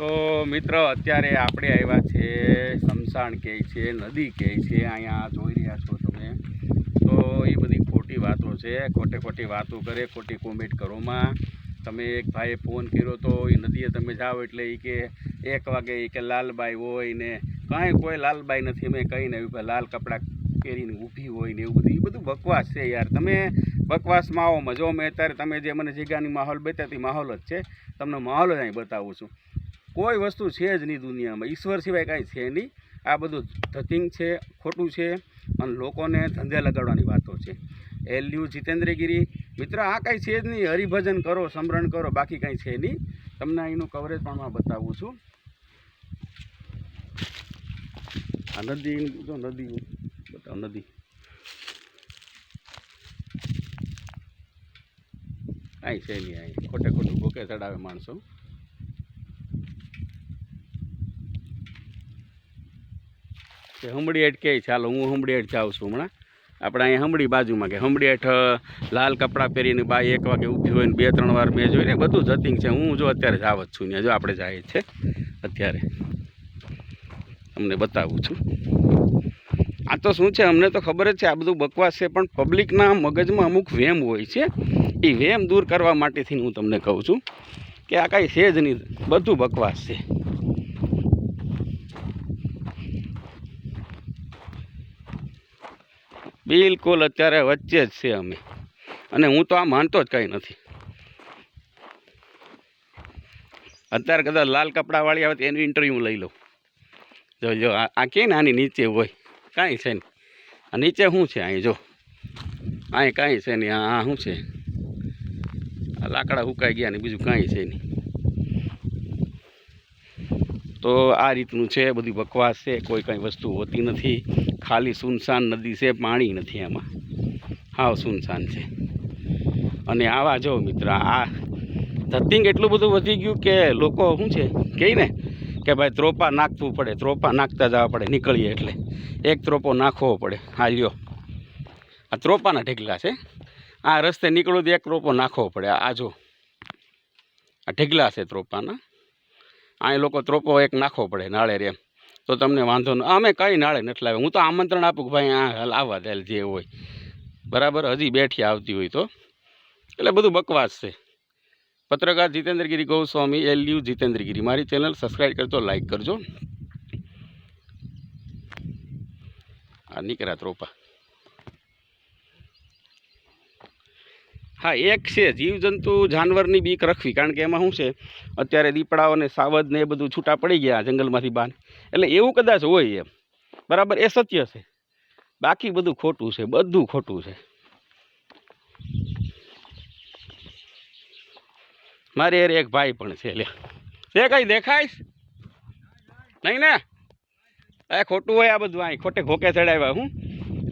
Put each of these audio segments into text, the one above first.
તો મિત્ર, અત્યારે આપણે આવ્યા છે સમસાણ કહે છે, નદી કહે છે, અહીંયા જોઈ રહ્યા છો તમે. તો એ બધી ખોટી વાતો છે. ખોટે ખોટી વાતો કરે, ખોટી કોમેન્ટ કરોમાં તમે એક ભાઈએ ફોન કર્યો તો એ નદીએ તમે જાઓ એટલે એ કે એક વાગે એ કે લાલબાઈ હોય ને, કાંઈ કોઈ લાલબાઈ નથી, અમે કંઈ નહીં. લાલ કપડાં પહેરીને ઊભી હોય ને એવું બધું. એ બધું બકવાસ છે યાર. તમે બકવાસમાં આવો, મજો મેં અત્યારે તમે જે મને જગ્યાની માહોલ બતાવી માહોલ જ છે. તમને માહોલ જ અહીં બતાવું છું. કોઈ વસ્તુ છે જ નહીં દુનિયામાં. ઈશ્વર સિવાય કાંઈ છે નહીં. આ બધું ધતિંગ છે, ખોટું છે અને લોકોને ધંધે લગાડવાની વાતો છે. એલયુ જીતેન્દ્રગીરી, મિત્ર, આ કાંઈ છે જ નહીં. હરિભજન કરો, સમરણ કરો, બાકી કાંઈ છે નહીં. તમને અહીંનું કવરેજ પણ હું બતાવું છું. આ નદી, જો નદી, બતાવો નદી. કાંઈ છે નહીં અહીં. ખોટે ખોટું ભૂકે ચડાવે માણસો. કે હંબડી હેઠ કહે ચાલો, હું હંબડી હેઠ જાઉં છું હમણાં. આપણે અહીંયા હંબડી બાજુમાં કે હંબડી હેઠ લાલ કપડાં પહેરીને બાઈ એક વાગે ઊભી હોય ને બે, ત્રણ વાર મેં જોઈને બધું જતિંગ છે. હું જો અત્યારે જાવ જ છું ને, જો આપણે જાય છે અત્યારે. તમને બતાવું છું. આ તો શું છે? અમને તો ખબર જ છે, આ બધું બકવાસ છે, પણ પબ્લિકના મગજમાં અમુક વેમ હોય છે. એ વેમ દૂર કરવા માટેથી હું તમને કહું છું કે આ કાંઈ છે જ નહીં. બધું બકવાસ છે. બિલકુલ અત્યારે વચ્ચે જ છે અમે. અને હું તો આ માનતો જ કંઈ નથી. અત્યારે કદાચ લાલ કપડાવાળી આવે તો એનું ઇન્ટરવ્યૂ લઈ લઉં. જો જો, આ કે આની નીચે હોય? કાંઈ છે નહીં આ નીચે શું છે અહીં? જો. અહીં કાંઈ છે નહીં આ શું છે? આ લાકડા ઉકાઈ ગયા ને, બીજું કાંઈ છે નહીં. તો આ રીતનું છે, બધી બકવાસ છે, કોઈ કાંઈ વસ્તુ હોતી નથી. ખાલી સુનસાન નદી છે, પાણી નથી એમાં હાવ સુનસાન છે. અને આવા જો મિત્ર, આ ધતિંગ એટલું બધું વધી ગયું કે લોકો શું છે કહે ને, કે ભાઈ ત્રોપા નાખવું પડે, ત્રોપા નાખતા જવા પડે, નીકળીએ એટલે. એક ત્રોપો નાખવો પડે. હા, લ્યો. આ ત્રોપાના ઢેગલા છે. આ રસ્તે નીકળો તો એક ત્રોપો નાખવો પડે. આ જો. આ ઢેગલા છે ત્રોપાના. અહીં લોકો ત્રોપો એક નાખવો પડે નાળે એમ. તો તમને વાંધો ન અમે કંઈ નાળે નથી લાવ્યા. હું તો આમંત્રણ આપું કે ભાઈ, આ લાવવા દે જે હોય. બરાબર? હજી બેઠી આવતી હોય તો. એટલે બધું બકવાસ છે. પત્રકાર જીતેન્દ્રગીરી ગૌસ્વામી એલ યુ જીતેન્દ્રગીરી. મારી ચેનલ સબસ્ક્રાઈબ કરજો લાઈક કરજો. આ નીકળ્યા ત્રોપા. હા, એક છે, જીવજંતુ જાનવરની બીક રખવી. કારણ કે એમાં શું છે, અત્યારે દીપડાઓ ને સાવજ ને એ બધું છૂટા પડી ગયા જંગલમાંથી બહાર. એટલે એવું કદાચ હોય એમ. બરાબર, એ સત્ય છે. બાકી બધું ખોટું છે, બધું ખોટું છે. મારે એક ભાઈ પણ છે લે છે કઈ, દેખાઈશ? નહીં ને? એ ખોટું હોય આ બધું અહીં, ખોટે ખોકે ચડાવ્યા, હું?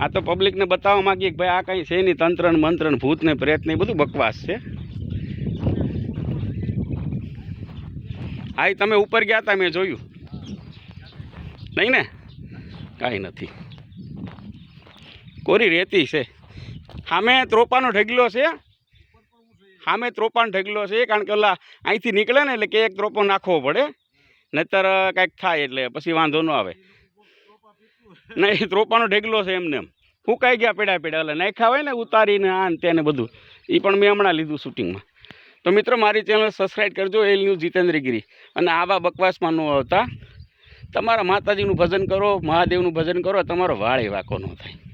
આ તો પબ્લિકને બતાવવા માંગીએ કે ભાઈ આ કંઈ છે નહીં તંત્ર ને મંત્ર ને ભૂત ને પ્રેત ને એ બધું બકવાસ છે. ઈ તમે ઉપર ગયા હતા મેં જોયું. નહીં ને? કાંઈ નથી. કોરી રેતી છે. સામે ત્રોપાનો ઢગલો છે. સામે ત્રોપાનો ઢગલો છે, કારણ કે ઓલા અહીંથી નીકળે ને એટલે કે એક ત્રોપો નાખવો પડે. નહીતર કાંઈક થાય એટલે પછી વાંધો ન આવે. નહીં ત્રોપાનો ઢેગલો છે એમને. એમ ફૂંકાઈ ગયા પેડા પેડા, એટલે નાખ્યા હોય ને ઉતારીને આ ને તેને બધું. એ પણ મેં હમણાં લીધું શૂટિંગમાં. તો મિત્રો, મારી ચેનલ સબસ્ક્રાઈબ કરજો એલ ન્યૂઝ જીતેન્દ્રગીરી અને આવા બકવાસમાં ન આવતા. તમારા માતાજીનું ભજન કરો, મહાદેવનું ભજન કરો, તમારો વાળ એવા કોનો થાય?